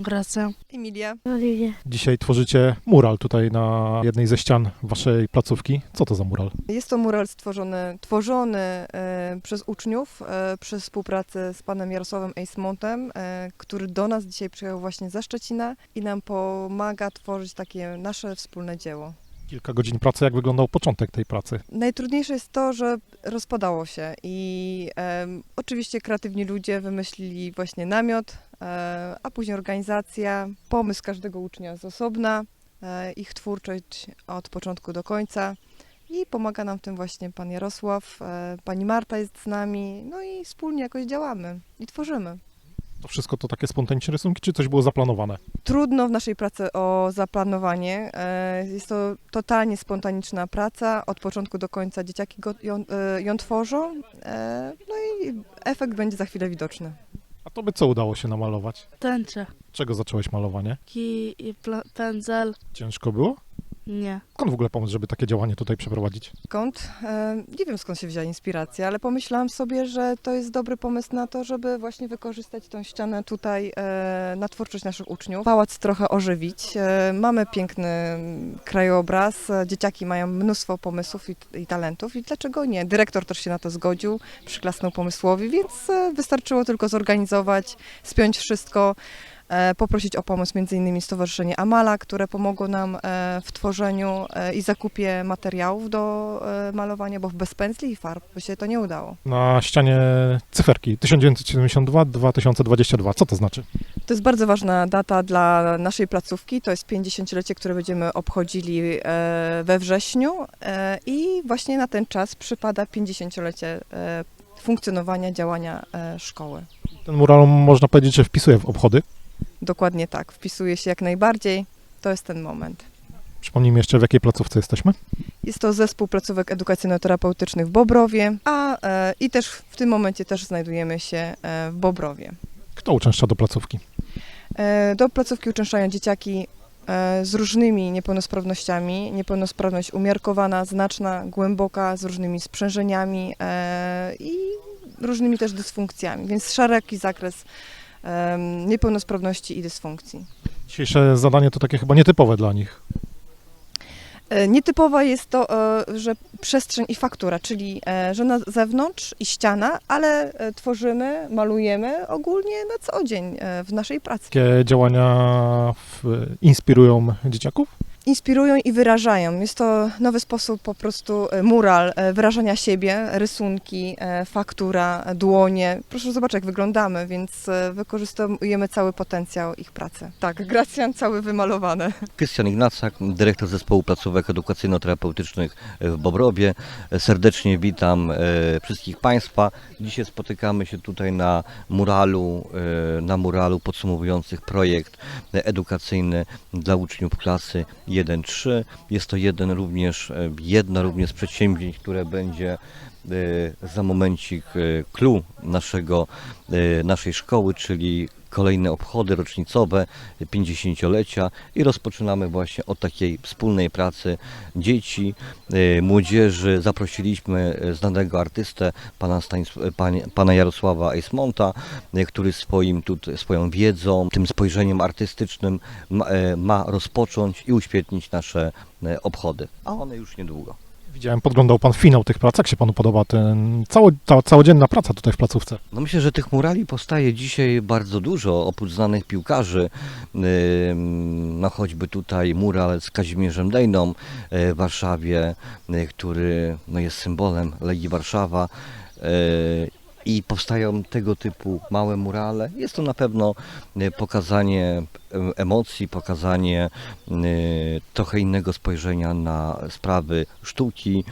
Gracja. Emilia. Oliwie. Dzisiaj tworzycie mural tutaj na jednej ze ścian waszej placówki. Co to za mural? Jest to mural stworzony, tworzony e, przez uczniów e, przy współpracy z panem Jarosławem Eismontem, e, który do nas dzisiaj przyjechał właśnie ze Szczecina i nam pomaga tworzyć takie nasze wspólne dzieło. Kilka godzin pracy. Jak wyglądał początek tej pracy? Najtrudniejsze jest to, że rozpadało się i em, oczywiście kreatywni ludzie wymyślili właśnie namiot, e, a później organizacja, pomysł każdego ucznia z osobna, e, ich twórczość od początku do końca i pomaga nam w tym właśnie pan Jarosław, e, pani Marta jest z nami, no i wspólnie jakoś działamy i tworzymy. To wszystko to takie spontaniczne rysunki, czy coś było zaplanowane? Trudno w naszej pracy o zaplanowanie. E, Jest to totalnie spontaniczna praca. Od początku do końca dzieciaki go, ją, e, ją tworzą. E, No i efekt będzie za chwilę widoczny. A to by co udało się namalować? Tęcze. Czego zacząłeś malowanie? Kij i pla- pędzel. Ciężko było? Nie. Skąd w ogóle pomysł, żeby takie działanie tutaj przeprowadzić? Skąd? E, Nie wiem skąd się wzięła inspiracja, ale pomyślałam sobie, że to jest dobry pomysł na to, żeby właśnie wykorzystać tą ścianę tutaj e, na twórczość naszych uczniów. Pałac trochę ożywić. E, Mamy piękny mm, krajobraz, e, dzieciaki mają mnóstwo pomysłów i, i talentów i dlaczego nie? Dyrektor też się na to zgodził, przyklasnął pomysłowi, więc e, wystarczyło tylko zorganizować, spiąć wszystko. E, Poprosić o pomoc m.in. Stowarzyszenie Amala, które pomogło nam e, w tworzeniu e, i zakupie materiałów do malowania, bo bez pędzli i farb by się to nie udało. Na ścianie cyferki 1972-2022. Co to znaczy? To jest bardzo ważna data dla naszej placówki. To jest 50-lecie, które będziemy obchodzili we wrześniu i właśnie na ten czas przypada 50-lecie e, funkcjonowania, działania szkoły. Ten mural można powiedzieć, że wpisuje w obchody. Dokładnie tak, wpisuje się jak najbardziej. To jest ten moment. Przypomnijmy jeszcze, w jakiej placówce jesteśmy. Jest to zespół placówek edukacyjno-terapeutycznych w Bobrowie, a e, i też w tym momencie też znajdujemy się e, w Bobrowie. Kto uczęszcza do placówki? E, Do placówki uczęszczają dzieciaki e, z różnymi niepełnosprawnościami. Niepełnosprawność umiarkowana, znaczna, głęboka, z różnymi sprzężeniami e, i różnymi też dysfunkcjami, więc szeroki zakres niepełnosprawności i dysfunkcji. Dzisiejsze zadanie to takie chyba nietypowe dla nich. E, Nietypowa jest to, e, że przestrzeń i faktura, czyli e, że na zewnątrz i ściana, ale tworzymy, malujemy ogólnie na co dzień w naszej pracy. Jakie działania inspirują dzieciaków? Inspirują i wyrażają. Jest to nowy sposób po prostu e, mural e, wyrażania siebie, rysunki, e, faktura, dłonie. Proszę zobaczyć, jak wyglądamy, więc wykorzystujemy cały potencjał ich pracy. Tak, Gracjan cały wymalowany. Krystian Ignacak, dyrektor zespołu placówek edukacyjno-terapeutycznych w Bobrowie. Serdecznie witam wszystkich Państwa. Dzisiaj spotykamy się tutaj na muralu, na muralu podsumowujących projekt edukacyjny dla uczniów klasy 1-3. Jest to jeden również, e, jedno również z przedsięwzięć, które będzie e, za momencik e, clue naszego, naszej szkoły, czyli kolejne obchody rocznicowe 50-lecia i rozpoczynamy właśnie od takiej wspólnej pracy dzieci, e, młodzieży. Zaprosiliśmy e, znanego artystę, pana, Stanis- e, pana Jarosława Eismonta, który swoim, tut, swoją wiedzą, tym spojrzeniem artystycznym ma, rozpocząć i uświetnić nasze obchody, a one już niedługo. Widziałem, podglądał Pan finał tych prac. Jak się Panu podoba ten cało, ta całodzienna praca tutaj w placówce? No myślę, że tych murali powstaje dzisiaj bardzo dużo, oprócz znanych piłkarzy, no choćby tutaj mural z Kazimierzem Dejną e, w Warszawie, e, który no jest symbolem Legii Warszawa e, i powstają tego typu małe murale. Jest to na pewno e, pokazanie em, emocji, pokazanie e, trochę innego spojrzenia na sprawy sztuki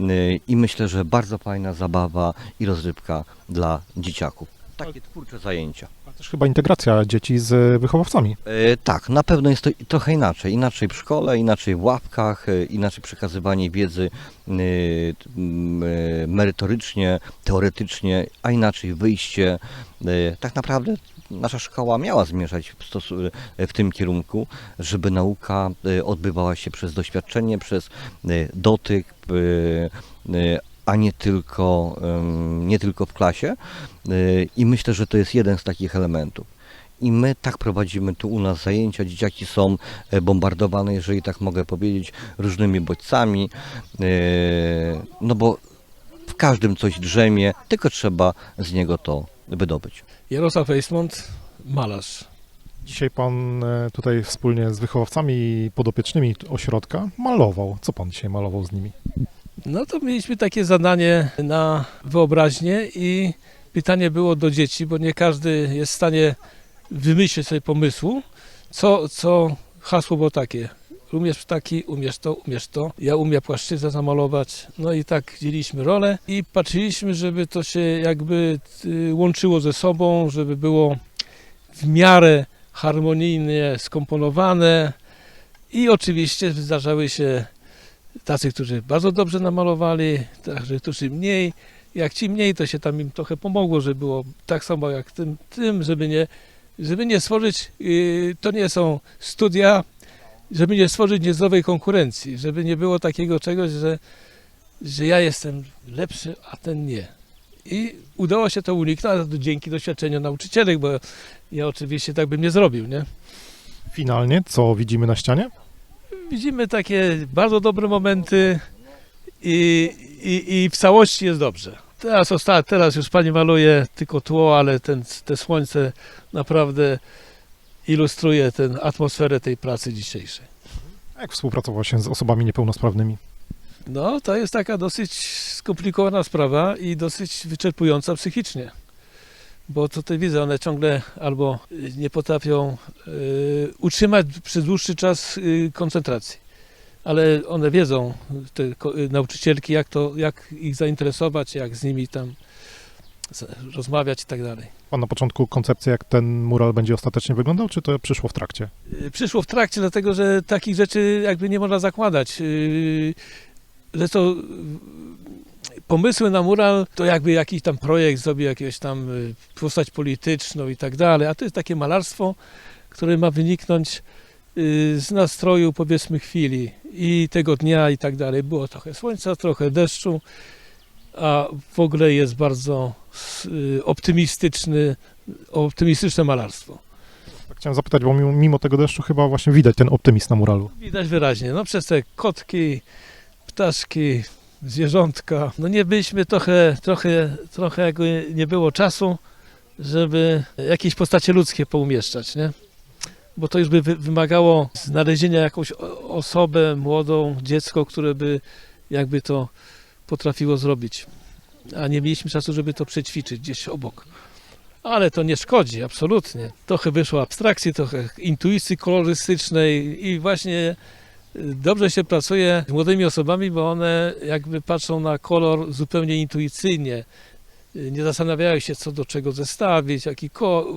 e, i myślę, że bardzo fajna zabawa i rozrywka dla dzieciaków. Takie twórcze zajęcia. A też chyba integracja dzieci z wychowawcami. E, tak, na pewno jest to trochę inaczej. Inaczej w szkole, inaczej w ławkach, e, inaczej przekazywanie wiedzy e, e, merytorycznie, teoretycznie, a inaczej wyjście. E, tak naprawdę nasza szkoła miała zmierzać w, stosu- w tym kierunku, żeby nauka e, odbywała się przez doświadczenie, przez e, dotyk, e, e, a nie tylko, nie tylko w klasie. E, I myślę, że to jest jeden z takich elementów. I my tak prowadzimy tu u nas zajęcia. Dzieciaki są e, bombardowane, jeżeli tak mogę powiedzieć, różnymi bodźcami. E, No bo w każdym coś drzemie, tylko trzeba z niego to wydobyć. Jarosław Weismont, malarz. Dzisiaj pan e, tutaj wspólnie z wychowawcami i podopiecznymi ośrodka malował. Co pan dzisiaj malował z nimi? No to mieliśmy takie zadanie na wyobraźnię i pytanie było do dzieci, bo nie każdy jest w stanie wymyślić sobie pomysłu, co, co hasło było takie. Umiesz ptaki, umiesz to, umiesz to. Ja umiem płaszczyznę zamalować. No i tak dzieliliśmy rolę i patrzyliśmy, żeby to się jakby y, łączyło ze sobą, żeby było w miarę harmonijnie skomponowane. I oczywiście zdarzały się tacy, którzy bardzo dobrze namalowali, tacy, którzy mniej. Jak ci mniej, to się tam im trochę pomogło, żeby było tak samo jak tym, tym żeby nie, żeby nie stworzyć, yy, to nie są studia, żeby nie stworzyć niezdrowej konkurencji, żeby nie było takiego czegoś, że, że ja jestem lepszy, a ten nie. I udało się to uniknąć, dzięki doświadczeniu nauczycielek, bo ja oczywiście tak bym nie zrobił, nie? Finalnie, co widzimy na ścianie? Widzimy takie bardzo dobre momenty i, i, i w całości jest dobrze. Teraz, teraz już pani maluje tylko tło, ale ten, te słońce naprawdę ilustruje tę atmosferę tej pracy dzisiejszej. Jak współpracował się z osobami niepełnosprawnymi? No, to jest taka dosyć skomplikowana sprawa i dosyć wyczerpująca psychicznie. Bo tutaj widzę, one ciągle albo y, nie potrafią y, utrzymać przez dłuższy czas y, koncentracji. Ale one wiedzą, te y, nauczycielki, jak, to, jak ich zainteresować, jak z nimi tam rozmawiać i tak dalej. Pan na początku koncepcję, jak ten mural będzie ostatecznie wyglądał, czy to przyszło w trakcie? Y, Przyszło w trakcie, dlatego że takich rzeczy jakby nie można zakładać. Yy, Że to pomysły na mural to jakby jakiś tam projekt zrobi jakieś tam y, postać polityczną i tak dalej, a to jest takie malarstwo, które ma wyniknąć y, z nastroju powiedzmy chwili i tego dnia i tak dalej. Było trochę słońca, trochę deszczu, a w ogóle jest bardzo y, optymistyczny, optymistyczne malarstwo. Tak Chciałem zapytać, bo mimo, mimo tego deszczu chyba właśnie widać ten optymizm na muralu. Widać wyraźnie, no przez te kotki, ptaszki, zwierzątka. No nie byliśmy trochę, trochę, trochę jakby nie było czasu, żeby jakieś postacie ludzkie poumieszczać, nie? Bo to już by wy- wymagało znalezienia jakąś osobę młodą, dziecko, które by jakby to potrafiło zrobić. A nie mieliśmy czasu, żeby to przećwiczyć gdzieś obok. Ale to nie szkodzi, absolutnie. Trochę wyszło abstrakcji, trochę intuicji kolorystycznej i właśnie dobrze się pracuje z młodymi osobami, bo one jakby patrzą na kolor zupełnie intuicyjnie. Nie zastanawiają się, co do czego zestawić, jaki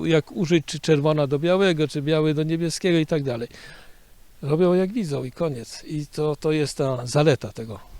jak użyć, czy czerwona do białego, czy biały do niebieskiego i tak dalej. Robią jak widzą i koniec. I to, to jest ta zaleta tego